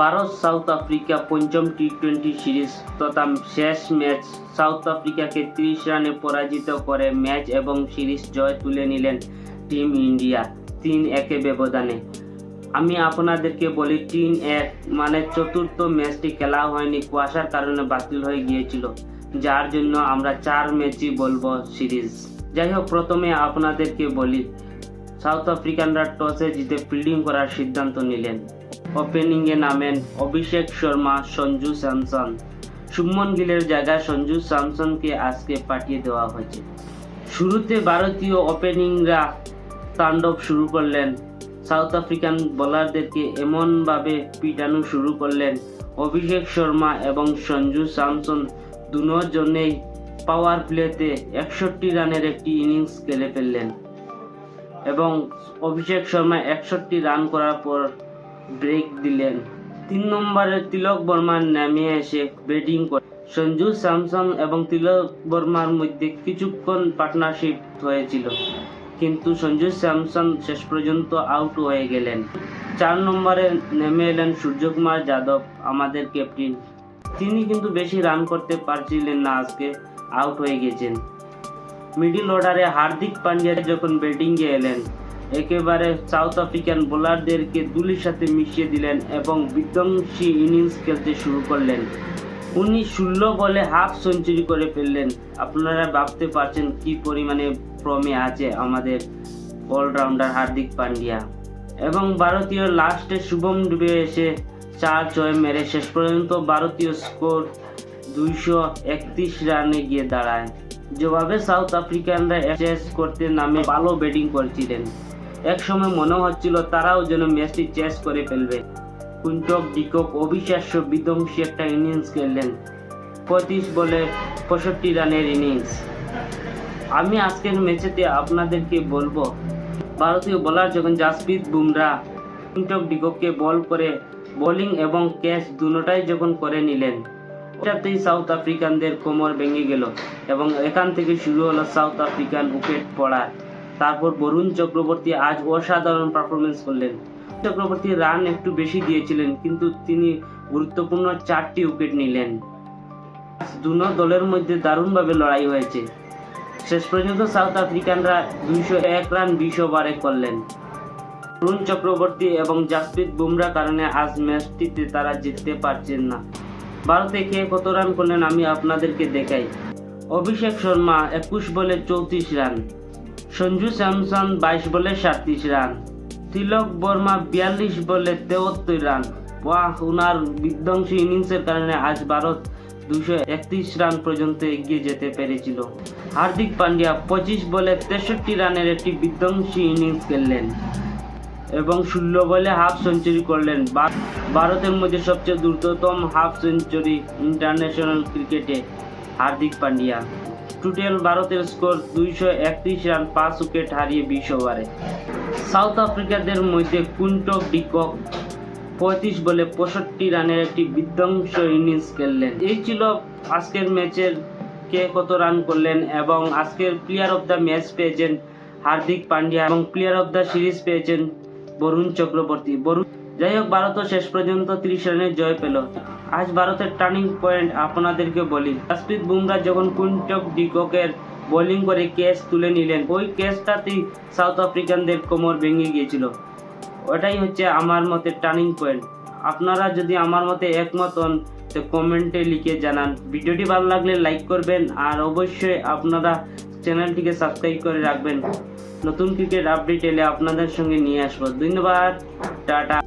Bharat south Africa পঞ্চম T twenty series তথা শেষ ম্যাচ সাউথ আফ্রিকাকে ত্রিশ রানে পরাজিত করে ম্যাচ এবং সিরিজ জয় তুলে নিলেন টিম ইন্ডিয়া। তিন একে ব্যবধানে। আমি আপনাদেরকে বলি, তিন এক মানে চতুর্থ ম্যাচটি খেলা হয়নি, কুয়াশার কারণে বাতিল হয়ে গিয়েছিল, যার জন্য আমরা চার ম্যাচই বলব সিরিজ। যাই হোক, প্রথমে আপনাদেরকে বলি, সাউথ আফ্রিকানরা টসে জিতে ফিল্ডিং করার সিদ্ধান্ত নিলেন। ওপেনিংয়ে নামেন অভিষেক শর্মা, সঞ্জু স্যামসন। শুভমন গিলের জায়গায় সঞ্জু স্যামসনকে আজকে পাঠিয়ে দেওয়া হয়েছে। শুরুতে ভারতীয় ওপেনিংরা তাণ্ডব শুরু করলেন। সাউথ আফ্রিকান বোলারদেরকে এমনভাবে পিটানো শুরু করলেন। অভিষেক শর্মা এবং সঞ্জু স্যামসন দুজনেই পাওয়ার প্লেতে একষট্টি রানের একটি ইনিংস খেলে ফেললেন। এবং অভিষেক শর্মা একষট্টি রান করার পর ব্রেক দিলেন। তিন নম্বরে তিলক বর্মা নামে এসে ব্যাটিং করে সঞ্জু স্যামসন এবং তিলক বর্মার মধ্যে কিছুক্ষণ পার্টনারশিপ হয়েছিল। কিন্তু সঞ্জু স্যামসন শেষ পর্যন্ত আউট হয়ে গেলেন। চার নম্বরে নেমে এলেন সূর্যকুমার যাদব, আমাদের ক্যাপ্টেন তিনি কিন্তু বেশি রান করতে পারছিলেন না আজকে আউট হয়ে গেছেন। মিডিল অর্ডারে হার্দিক পান্ডিয়া যখন ব্যাটিংয়ে এলেন একেবারে সাউথ আফ্রিকান বোলারদেরকে দুলির সাথে মিশিয়ে দিলেন এবং বিধ্বংসী ইনিংস খেলতে শুরু করলেন। উনি ষোলো বলে হাফ সেঞ্চুরি করে ফেললেন। আপনারা ভাবতে পারছেন কি পরিমাণে ফর্মে আছে আমাদের অলরাউন্ডার হার্দিক পান্ডিয়া। এবং ভারতীয় লাস্টে শুভম ডুবে এসে চার ছয় মেরে শেষ পর্যন্ত ভারতীয় স্কোর দুইশো একত্রিশ রানে গিয়ে দাঁড়ায়। জবাবে সাউথ আফ্রিকানরা চেস করতে নামে ভালো ব্যাটিং করছিলেন। একসময় মনে হচ্ছিল তারাও যেন ম্যাচটি চেস করে ফেলবে। কুইন্টক, ডিকক, অবিশ্বাস্য বিধ্বংসী একটা ইনিংস খেললেন। পঁয়ত্রিশ বলে পঁয়ষট্টি রানের ইনিংস। আমি আজকের ম্যাচেতে আপনাদেরকে বলব, ভারতীয় বোলার যখন জাসপ্রীত বুমরা কুইন্টক ডিককে বল করে বোলিং এবং ক্যাচ দুটোটাই যখন করে নিলেন ওটাতেই সাউথ আফ্রিকানদের কোমর ভেঙে গেল এবং এখান থেকে শুরু হলো সাউথ আফ্রিকান উইকেট পড়া তারপর বরুণ চক্রবর্তী আজ অসাধারণ পারফরমেন্স করলেন। চক্রবর্তী রান একটু বেশি দিয়েছিলেন, কিন্তু তিনি গুরুত্বপূর্ণ চারটি উইকেট নিলেন। দুনো দলের মধ্যে দারুণভাবে লড়াই হয়েছে। শেষ পর্যন্ত সাউথ আফ্রিকানরা দুইশো এক রান বিশ ওভারে করলেন। অরুণ চক্রবর্তী এবং জাসপ্রীত বুমরা কারণে আজ ম্যাচটিতে তারা জিততে পারছেন না। ভারতে কে কত রান করলেন আমি আপনাদেরকে দেখাই। অভিষেক শর্মা একুশ বলে চৌত্রিশ রান সঞ্জু স্যামসন বাইশ বলে সাতত্রিশ রান। তিলক বর্মা বিয়াল্লিশ বলে তেহত্তর রান। বাহ উনার বিধ্বংসী ইনিংসের কারণে আজ ভারত দুশো একত্রিশ রান পর্যন্ত এগিয়ে যেতে পেরেছিল। হার্দিক পান্ডিয়া পঁচিশ বলে তেষট্টি রানের একটি বিধ্বংসী ইনিংস খেললেন এবং ষোলো বলে হাফ সেঞ্চুরি করলেন। ভারতের মধ্যে সবচেয়ে দ্রুততম হাফ সেঞ্চুরি ইন্টারন্যাশনাল ক্রিকেটে হার্দিক পান্ডিয়া। টোটাল ভারতের স্কোর দুইশো একত্রিশ রান, পাঁচ উইকেট হারিয়ে বিশ ওভারে সাউথ আফ্রিকাদের মধ্যে কুন্টক ডিকক পঁয়ত্রিশ বলে পঁয়ষট্টি রানের একটি বিধ্বংস ইনিংস খেললেন। এই ছিল আজকের ম্যাচের কে কত রান করলেন এবং আজকের প্লেয়ার অফ দ্য ম্যাচ পেয়েছেন হার্দিক পান্ডিয়া এবং প্লেয়ার অফ দ্য সিরিজ পেয়েছেন বরুণ চক্রবর্তী। বরুণ যাই হোক ভারতও শেষ পর্যন্ত ত্রিশ রানের জয় পেল। আজ ভারতের টার্নিং পয়েন্ট আপনাদেরকে বলি, জাসপ্রীত বুমরা যখন কুইন্টক ডিককের বোলিং করে ক্যাচ তুলে নিলেন, ওই ক্যাচটাতেই সাউথ আফ্রিকানদের কোমর ভেঙে গিয়েছিল। ওটাই হচ্ছে আমার মতে টার্নিং পয়েন্ট আপনারা যদি আমার মতে একমত হন, তো কমেন্টে লিখে জানান। ভিডিওটি ভালো লাগলে লাইক করবেন, আর অবশ্যই আপনারা চ্যানেলটিকে সাবস্ক্রাইব করে রাখবেন। নতুন ক্রিকেট আপডেট এলে আপনাদের সঙ্গে নিয়ে আসব। ধন্যবাদ, টাটা।